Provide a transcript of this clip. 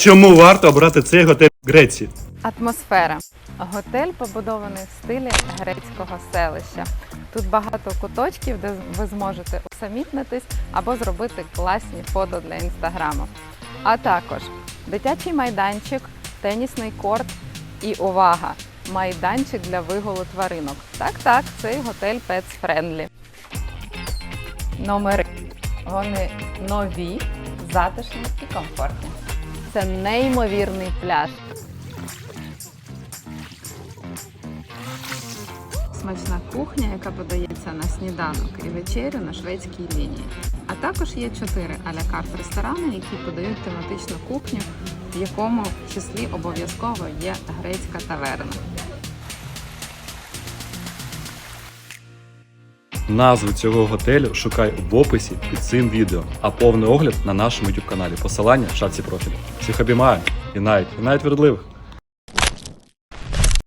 Чому варто обрати цей готель в Греції? Атмосфера. Готель побудований в стилі грецького селища. Тут багато куточків, де ви зможете усамітнитись або зробити класні фото для інстаграму. А також дитячий майданчик, тенісний корт і увага! Майданчик для вигулу тваринок. Так, так, цей готель Pets Friendly. Номери. Вони нові, затишні і комфортні. Це неймовірний пляж. Смачна кухня, яка подається на сніданок і вечерю на шведській лінії. А також є чотири аля карт ресторани, які подають тематичну кухню, в якому числі обов'язково є грецька таверна. Назву цього готелю шукай в описі під цим відео, а повний огляд на нашому YouTube каналі. Посилання в шапці профілю. Всіх обіймаю і навіть, і навіть вередливих.